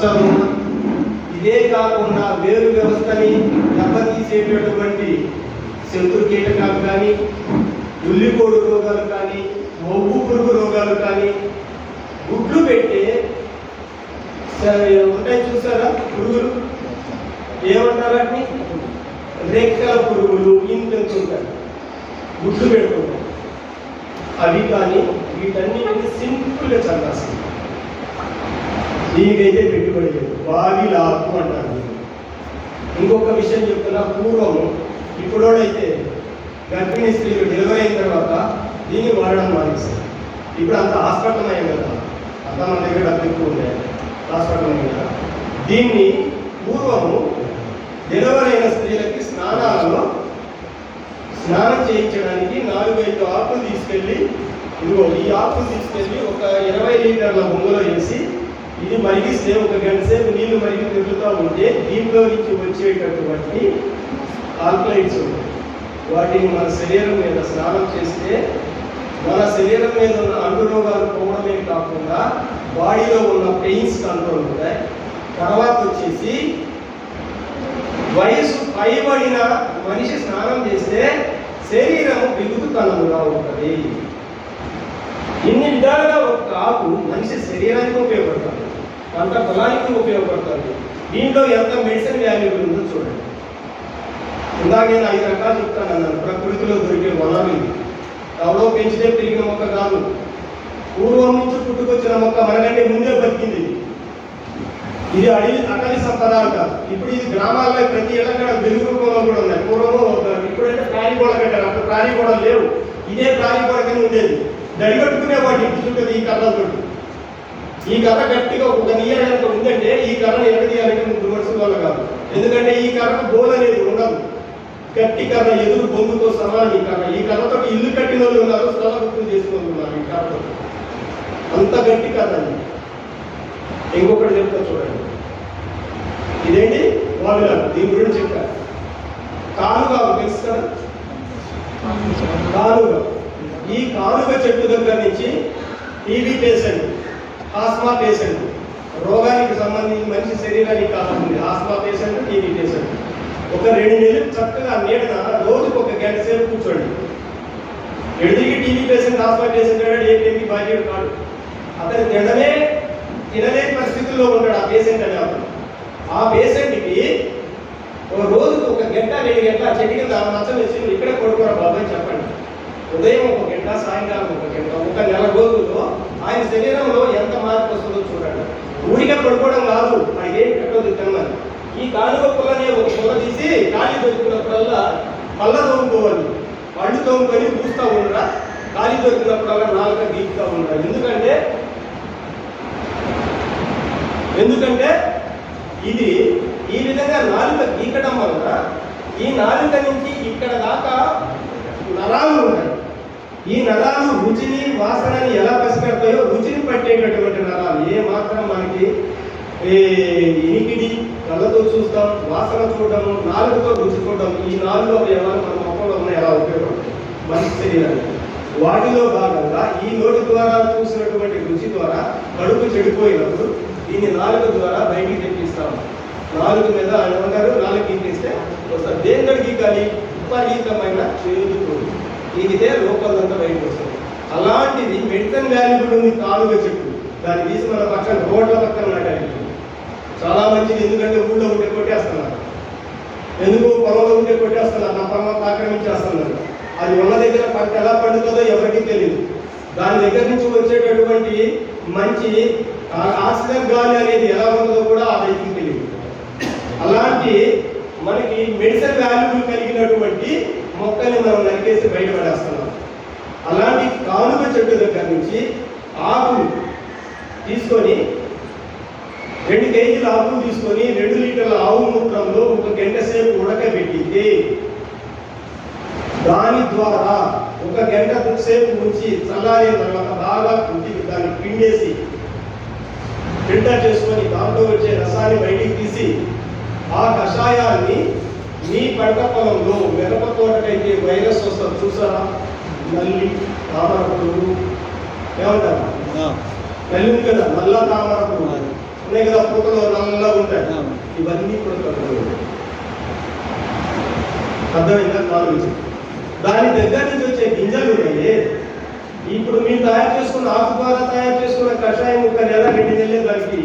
మచ్చలు ఇదే కాకుండా వేరు వ్యవస్థని దెబ్బతీసేటటువంటి శత్రు కీటకాలు కానీ ఉల్లిపోడు రోగాలు కానీ మొగ్గు పురుగు రోగాలు కానీ గుడ్లు పెట్టే సరే, ఉంటాయి చూసారా పురుగులు? ఏమంటారు వాటిని? రెక్కల పురుగులు ఇంత ఉంటాయి గుడ్లు పెడుతుంటారు. అవి కానీ వీటన్నిటిని సింపుల్గా చంపేస్తాయి. దీనికైతే పెట్టుబడి లేదు. బావి లాభం అంటారు. ఇంకొక విషయం చెప్తున్నా పూర్వం ఇప్పుడోడైతే గర్భిణీ స్త్రీలు డెలివరీ అయిన తర్వాత దీన్ని వాడడం మానేస్తారు ఇప్పుడు అంత హాస్పిటల్ అయ్యాం కదా. అంత మన దగ్గర డబ్బు ఎక్కువ ఉండే హాస్పిటల్ అయ్యాం కదా. దీన్ని పూర్వము డెలివరీ అయిన స్త్రీలకి స్నానాలలో స్నానం చేయించడానికి నాలుగైదు ఆకులు తీసుకెళ్ళి ఇదిగో ఈ ఆకులు తీసుకెళ్ళి ఒక ఇరవై లీటర్ల బొంగులో వేసి ఇది మరిగిస్తే ఒక గంట సేపు నీళ్ళు మరిగి తిరుగుతూ ఉంటే దీంట్లో నుంచి వచ్చేటటువంటి ఆల్కలైడ్స్ వాటిని మన శరీరం మీద స్నానం చేస్తే మన శరీరం మీద ఉన్న అంటు రోగాలు పోవడమే కాకుండా బాడీలో ఉన్న పెయిన్స్ కంట్రోల్ ఉంటాయి. తర్వాత వచ్చేసి వయసు పైబడిన మనిషి స్నానం చేస్తే శరీరం బిగుతుతనముగా ఉంటుంది. ఇన్ని విధాలుగా ఒక ఆకు మనిషి శరీరానికి ఉపయోగపడుతుంది పంట పొలానికి ఉపయోగపడుతుంది దీంట్లో ఎంత మెడిసిన్ వాల్యూబుల్ ఉందో చూడండి. ఇందాక నేను ఐదు రకాలు చెప్తాను అన్నాను. ప్రకృతిలో దొరికే వనాలు ఇది. ఎవరో పెంచితే పెరిగిన మొక్క కాదు. పూర్వం నుంచి పుట్టుకొచ్చిన మొక్క మనకంటే ముందే బతికింది ఇది. అడవి అటవీ సంపద అంటారు ఇప్పుడు ఇది గ్రామాల్లో ప్రతి ఇళ్ళక్కడ వెలుగు రూపంలో కూడా ఉన్నాయి. పూర్వము ఒక- ఇప్పుడంటే ప్రాణి గోడ కట్టారు. అప్పుడు ప్రాణి గోడ లేవు. ఇదే ప్రాణి గోడ కింద ఉండేది. దడిగట్టుకునేవాడు ఇంటి చుట్టూ ఈ కర్రలతో ఈ కథ గట్టిగా ఒక నియర్ కనుక ఉందంటే ఈ కర్రను ఎడదీయాలంటే ముగ్గురు మనుషుల వల్ల కాదు. ఎందుకంటే ఈ కర్రకు బోల్ అనేది ఉండదు. గట్టి కర్ర ఎదురు బొంగుతో సమానం ఈ కర్ర ఈ కర్రతో ఇల్లు కట్టిన వాళ్ళు ఉన్నారు స్థల గుర్తులు చేసిన వాళ్ళు ఉన్నారు ఈ కర్రతో అంత గట్టి కర్ర అది. ఇంకొకటి చెప్తా చూడండి. ఇదేంటి? వావిలా దీని గురించి చెప్పారు కానుగా తెలుసు కదా? కానుగా. ఈ కానుగ చెట్టు దగ్గర నుంచి టీవీ పేషెంట్ ఆస్మా పేషెంట్. రోగానికి సంబంధించి మనిషి శరీరానికి కావాల్సింది ఆస్మా పేషెంట్ టీవీ పేషెంట్. ఒక రెండు నెలలు చక్కగా నీడన రోజుకు ఒక గంట సేపు కూర్చోండి. ఎడికి టీవీ పేషెంట్ ఆస్మా పేషెంట్ అన్నాడు ఏ టీవీ బాధ్యుడు కాడు. అతను తినలే తినలేని పరిస్థితుల్లో ఉంటాడు ఆ పేషెంట్ అనే అతను. ఆ పేషెంట్కి ఒక రోజుకు ఒక గంట రెండు గంట చెట్టు కింద మచ్చలు వేసి ఇక్కడే పడుకోరా బాబాయ్ చెప్పండి. ఉదయం ఒక గంట సాయంకాలం ఒక గంట ఒక నెల రోజుల్లో ఆయన శరీరంలో ఎంత మార్పు వస్తుందో చూడండి. ఊరికే పడుకోవడం కాదు ఆయన ఏం పెట్టదు ఈ కాలువ పుల్లని ఒక పుల్ల తీసి ఖాళీ దొరికినప్పుడల్లా పళ్ళ తోముకోవాలి. పళ్ళు తోముకొని పూస్తూ ఉండరా. ఖాళీ దొరికినప్పుడల్లా నాలుక గీకుతూ ఉండరా. ఎందుకంటే ఎందుకంటే ఇది ఈ విధంగా నాలుక గీకడం వల్ల ఈ నాలుక నుంచి ఇక్కడ దాకా నరాలు ఉంటాయి. ఈ నరాలు రుచిని వాసనని ఎలా పసిపెడతాయో రుచిని పట్టేటటువంటి నరాలు. ఏ మాత్రం మనకి ఇనికిడి కళ్ళతో చూస్తాం వాసన చూడడం నాలుగుతో రుచి చూడడం ఈ నాలుగు అవయవాలు మన మొక్కలో ఉన్న ఎలా ఉపయోగపడతాయి మనిషి శరీరానికి. వాటిలో భాగంగా ఈ నోటి ద్వారా చూసినటువంటి రుచి ద్వారా కడుపు చెడిపోయినప్పుడు దీన్ని నాలుగు ద్వారా బయటికి తెప్పిస్తాం. నాలుగు మీద ఆయన ఉన్నారు నాలుగు గీకిస్తే వస్తారు దేంతో గీకాలి? విపరీతమైన చేయుతుంది దిగితే లోపలంతా బయటకు వస్తుంది. అలాంటిది మెడిసిన్ కూడా ఉంది కాలువ చెట్టు. దాన్ని తీసి మన పక్కన రోడ్ల పక్కన నాటాలి. చాలా మంచిది ఎందుకంటే ఊళ్ళో ఉంటే కొట్టేస్తున్నారు. ఎందుకు పొలంలో ఉంటే కొట్టేస్తున్నారు నా పొలం ఆక్రమించేస్తున్నారు. అది ఉన్న దగ్గర పంట ఎలా పండుతుందో ఎవరికీ తెలియదు దాని దగ్గర నుంచి వచ్చేటటువంటి మంచి ఆక్సిజన్ గాలి అనేది ఎలా ఉంటుందో కూడా ఆ రైతుకి తెలియదు అలాంటి మనకి మెడిసిన్ వాల్యూబుల్ కలిగినటువంటి మొక్కని మనం నరికేసి బయటపడేస్తున్నాం అలాంటి కానుక చెట్టు దగ్గర నుంచి ఆకులు తీసుకొని రెండు కేజీల ఆకులు తీసుకొని రెండు లీటర్ల ఆవు మూత్రంలో ఒక గంట సేపు ఉడకబెట్టింది. దాని ద్వారా ఒక గంట సేపు ఉంచి చల్లారిన తర్వాత బాగా ఉడికి దాన్ని పిండేసి ఫిల్టర్ చేసుకొని దాంట్లో వచ్చే రసాన్ని బయటికి తీసి ఆ కషాయాన్ని మీ పంట పొలంలో మిరప తోటకైతే వైరస్ వస్తుంది. చూసారా? నల్లి తామర పురుగు ఏమంటారు నల్లి ఉంది కదా? నల్ల తామర పురుగు ఉన్నాయి కదా? పూతలు నల్లగా ఉంటాయి. ఇవన్నీ కూడా కట్టుకోవాలి అర్థమైందా? నాలుగు దాని దగ్గర నుంచి వచ్చే గింజలు ఉన్నాయి. ఇప్పుడు మీరు తయారు చేసుకున్న ఆకు ద్వారా తయారు చేసుకున్న కషాయం ఒక నెల రెండు నెలలే దానికి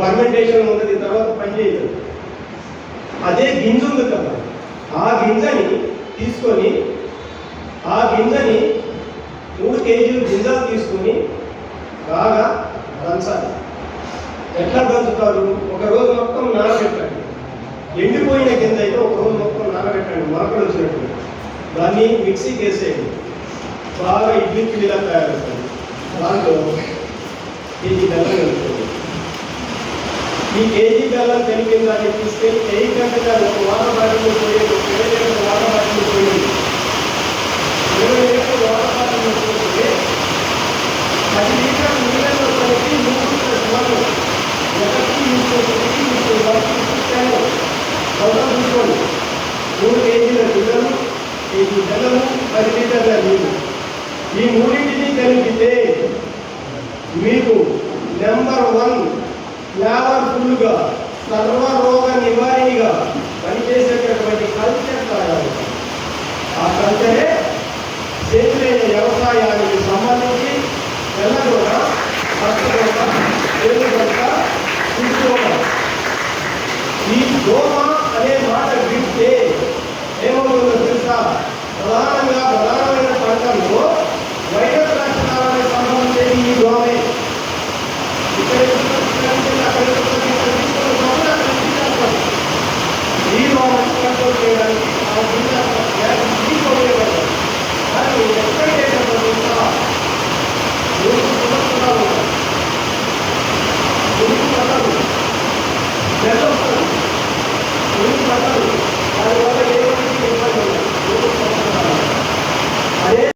ఫర్మెంటేషన్ ఉన్నది తర్వాత పని చేయదు అదే గింజ ఉంది కదా. ఆ గింజని తీసుకొని ఆ గింజని మూడు కేజీలు గింజలు తీసుకొని బాగా దంచాలి. ఎట్లా దంచుతారు? ఒక రోజు మొత్తం నానబెట్టండి. ఎండిపోయిన కింద అయితే ఒక రోజు మొత్తం నానబెట్టండి. మొలకలు వచ్చినట్టు దాన్ని మిక్సీకి వేసేయండి బాగా ఇడ్లీ పిండిలా తయారవుతుంది. దాంట్లో కేజీ బెల్లం కలుపుతుంది ఈ కేజీ బెల్లం కలిపిన దాన్ని తీసుకెళ్ళి కేజీ బెల్లము పది లీటర్ల నీరు ఈ మూడింటిని కలిపితే మీకు నెంబర్ వన్ ఫ్లేవర్ఫుల్గా సర్వరోగ నివారణగా పనిచేసేటటువంటి కల్చర్ తయారు ఆ కల్చరే సేంద్రియ వ్యవసాయానికి సంబంధించి తెల్లదోట పచ్చదోట